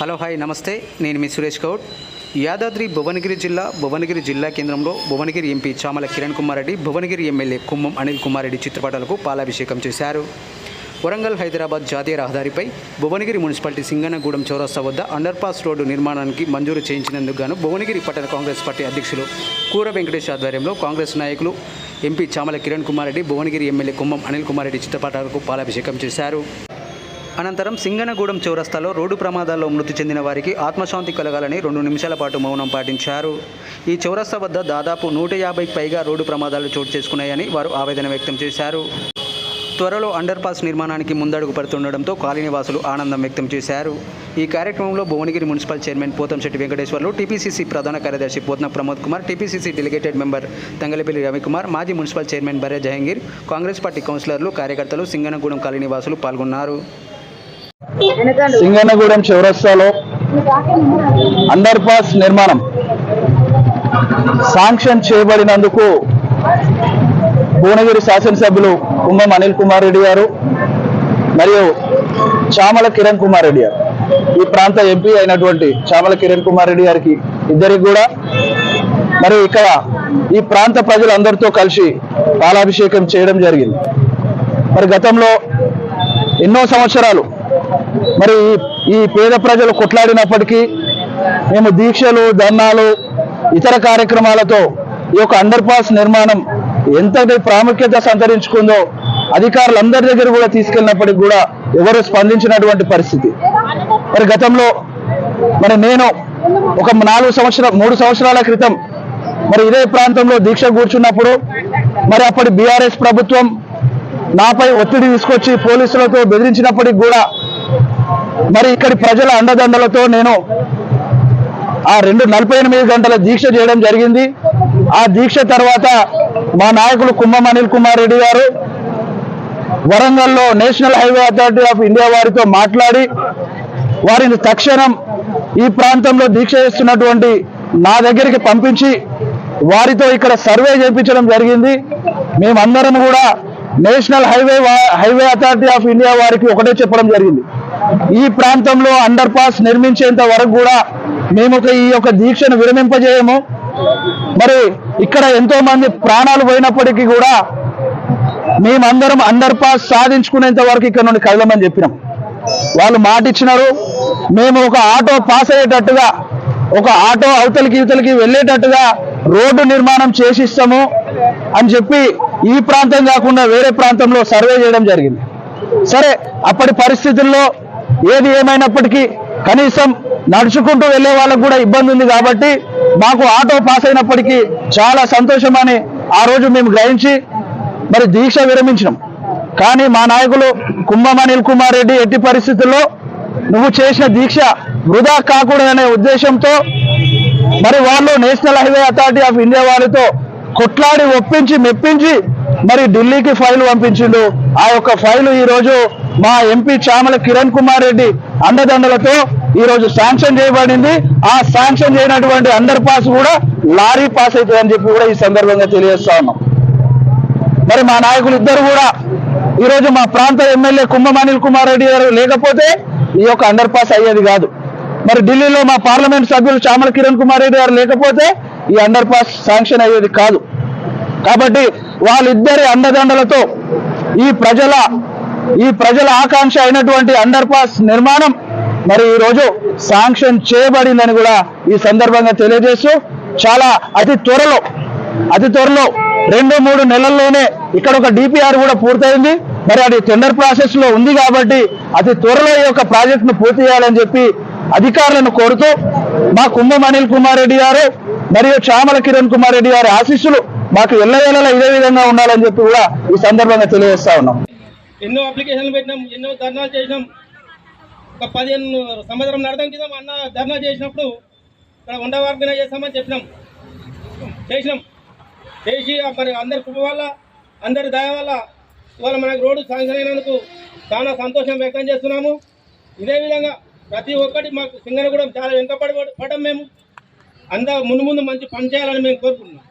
Hello hi నమస్తే. నేను మీ సురేష్ గౌడ్. యాదాద్రి భువనగిరి జిల్లా భువనగిరి జిల్లా కేంద్రంలో భువనగిరి ఎంపీ చామల కిరణ్ కుమార్ రెడ్డి భువనగిరి ఎమ్మెల్యే కుమ్మం అనిల్ కుమార్ రెడ్డి చిత్రపటాలకు పాలాభిషేకం చేశారు. వరంగల్ హైదరాబాద్ జాతీయ రహదారిపై భువనగిరి మున్సిపాలిటీ సింగనగూడెం చౌరస్తా వద్ద అండర్పాస్ రోడ్డు నిర్మాణానికి మంజూరు చేయించినందుకు గాను భువనగిరి పట్టణ కాంగ్రెస్ పార్టీ అధ్యక్షులు కూర వెంకటేష్ ఆధ్వర్యంలో కాంగ్రెస్ నాయకులు ఎంపీ చామల కిరణ్ కుమార్ రెడ్డి భువనగిరి ఎమ్మెల్యే కుమ్మం అనిల్ కుమార్ రెడ్డి చిత్రపటాలకు పాలాభిషేకం చేశారు. అనంతరం సింగనగూడెం చౌరస్తాలో రోడ్డు ప్రమాదాల్లో మృతి చెందిన వారికి ఆత్మశాంతి కలగాలని రెండు నిమిషాల పాటు మౌనం పాటించారు. ఈ చౌరస్తా వద్ద దాదాపు నూట యాభైకి పైగా రోడ్డు ప్రమాదాలు చోటు చేసుకున్నాయని వారు ఆవేదన వ్యక్తం చేశారు. త్వరలో అండర్ పాస్ నిర్మాణానికి ముందడుగు పడుతుండడంతో కాలనీవాసులు ఆనందం వ్యక్తం చేశారు. ఈ కార్యక్రమంలో Bhuvanagiri municipal chairman Pothamsetty Venkateswarlu TPCC ప్రధాన కార్యదర్శి Potna Pramod Kumar TPCC delegated member Thangalapalli Ravikumar మాజీ మున్సిపల్ చైర్మన్ బర్రె జహంగీర్ కాంగ్రెస్ పార్టీ కౌన్సిలర్లు కార్యకర్తలు సింగనగూడెం కాలనీవాసులు పాల్గొన్నారు. సింగనగూడెం చౌరస్తాలో అండర్ పాస్ నిర్మాణం. శాంక్షన్ చేయబడినందుకు భువనగిరి శాసనసభ్యులు కుంభం అనిల్ కుమార్ రెడ్డి గారు మరియు చామల కిరణ్ కుమార్ రెడ్డి గారు. ఈ ప్రాంత ఎంపీ అయినటువంటి చామల కిరణ్ కుమార్ రెడ్డి గారికి ఇద్దరికి కూడా మరి ఇక్కడ ఈ ప్రాంత ప్రజలందరితో కలిసి పాలాభిషేకం చేయడం జరిగింది. మరి గతంలో ఎన్నో సంవత్సరాలు మరి ఈ- పేద ప్రజలు కొట్లాడినప్పటికీ మేము దీక్షలు ధర్నాలు ఇతర కార్యక్రమాలతో ఈ యొక్క అండర్ పాస్ నిర్మాణం ఎంతటి ప్రాముఖ్యత సంతరించుకుందో అధికారులందరి దగ్గర కూడా తీసుకెళ్ళినప్పటికీ కూడా ఎవరు స్పందించినటువంటి పరిస్థితి. మరి గతంలో మరి నేను ఒక నాలుగు సంవత్సరాల మూడు సంవత్సరాల క్రితం మరి ఇదే ప్రాంతంలో దీక్ష కూర్చున్నప్పుడు మరి అప్పటి బీఆర్ఎస్ ప్రభుత్వం నాపై ఒత్తిడి తీసుకొచ్చి పోలీసులతో బెదిరించినప్పటికి కూడా మరి ఇక్కడి ప్రజల అండదండలతో నేను ఆ రెండు నలభై ఎనిమిది గంటల దీక్ష చేయడం జరిగింది. ఆ దీక్ష తర్వాత మా నాయకులు కుంభం అనిల్ కుమార్ రెడ్డి గారు వరంగల్లో national highway authority of India వారితో మాట్లాడి వారిని తక్షణం ఈ ప్రాంతంలో దీక్ష చేస్తున్నటువంటి నా దగ్గరికి పంపించి వారితో ఇక్కడ సర్వే చేయించడం జరిగింది. మేమందరం కూడా నేషనల్ హైవే వా- హైవే అథారిటీ ఆఫ్ ఇండియా వారికి ఒకటే చెప్పడం జరిగింది. ఈ ప్రాంతంలో అండర్ పాస్ నిర్మించేంత వరకు కూడా మేము ఈ యొక్క దీక్షను విరమింపజేయము. మరి ఇక్కడ ఎంతో మంది ప్రాణాలు పోయినప్పటికీ కూడా మేమందరం అండర్ పాస్ సాధించుకునేంత వరకు ఇక్కడ నుండి కదలమని చెప్పినాం. వాళ్ళు మాట ఇచ్చినారు మేము ఒక ఆటో పాస్ అయ్యేటట్టుగా ఒక ఆటో అవతలికి ఇవతలికి వెళ్ళేటట్టుగా రోడ్డు నిర్మాణం చేసిస్తాము అని చెప్పి ఈ ప్రాంతం కాకుండా వేరే ప్రాంతంలో సర్వే చేయడం జరిగింది. సరే అప్పటి పరిస్థితుల్లో ఏది ఏమైనప్పటికీ కనీసం నడుచుకుంటూ వెళ్ళే వాళ్ళకు కూడా ఇబ్బంది ఉంది కాబట్టి మాకు ఆటో పాస్ అయినప్పటికీ చాలా సంతోషమని ఆ రోజు మేము గ్రహించి మరి దీక్ష విరమించినాం. కానీ మా నాయకులు కుంభం అనిల్ కుమార్ రెడ్డి ఎట్టి పరిస్థితుల్లో నువ్వు చేసిన దీక్ష వృధా కాకూడదనే ఉద్దేశంతో మరి వాళ్ళు national highway authority of India వారితో కొట్లాడి ఒప్పించి మెప్పించి మరి ఢిల్లీకి ఫైల్ పంపించిండు. ఆ యొక్క ఫైల్ ఈ రోజు మా ఎంపీ చామల కిరణ్ కుమార్ రెడ్డి అండదండలతో ఈ రోజు శాంక్షన్ చేయబడింది. ఆ శాంక్షన్ చేయనటువంటి అండర్ పాస్ కూడా లారీ పాస్ అవుతుందని చెప్పి కూడా ఈ సందర్భంగా తెలియజేస్తా ఉన్నాం. మరి మా నాయకులు ఇద్దరు కూడా ఈరోజు మా ప్రాంత ఎమ్మెల్యే కుంభం అనిల్ కుమార్ రెడ్డి గారు లేకపోతే ఈ యొక్క అండర్ పాస్ అయ్యేది కాదు. మరి ఢిల్లీలో మా పార్లమెంట్ సభ్యులు చామల కిరణ్ కుమార్ రెడ్డి గారు లేకపోతే ఈ అండర్ పాస్ శాంక్షన్ అయ్యేది కాదు. కాబట్టి వాళ్ళిద్దరి అండదండలతో ఈ ప్రజల ఈ ప్రజల ఆకాంక్ష అయినటువంటి అండర్ పాస్ నిర్మాణం మరి ఈరోజు శాంక్షన్ చేయబడిందని కూడా ఈ సందర్భంగా తెలియజేస్తూ చాలా అతి త్వరలో అతి త్వరలో రెండు మూడు నెలల్లోనే ఇక్కడ ఒక డిపిఆర్ కూడా పూర్తయింది. మరి అది టెండర్ ప్రాసెస్లో ఉంది కాబట్టి అతి త్వరలో ఈ యొక్క ప్రాజెక్ట్ను పూర్తి చేయాలని చెప్పి అధికారులను కోరుతూ మా కుంభం అనిల్ కుమార్ రెడ్డి గారు మరియు చామల కిరణ్ కుమార్ రెడ్డి గారి ఆశీస్సులు మాకు ఎల్లవేళలా ఇదే విధంగా ఉండాలని చెప్పి కూడా ఈ సందర్భంగా తెలియజేస్తా ఉన్నాం. ఎన్నో అప్లికేషన్లు పెట్టినాం ఎన్నో ధర్నాలు చేసినాం. ఒక పదిహేను సంవత్సరం నడడం కింద అన్న ధర్నా చేసినప్పుడు ఇక్కడ వంద చేస్తామని చెప్పినాం. చేసినాం. చేసి మరి అందరి కృప వల్ల అందరి దయ వల్ల ఇవాళ మనకు రోడ్డు శాంక్షన్ అయినందుకు చాలా సంతోషం వ్యక్తం చేస్తున్నాము. ఇదే విధంగా ప్రతి ఒక్కటి మాకు సింగనగూడెం కూడా చాలా వెనుకబడి పడడం మేము. అందా ముందు ముందు మంచి పని చేయాలని మేము కోరుకుంటున్నాం.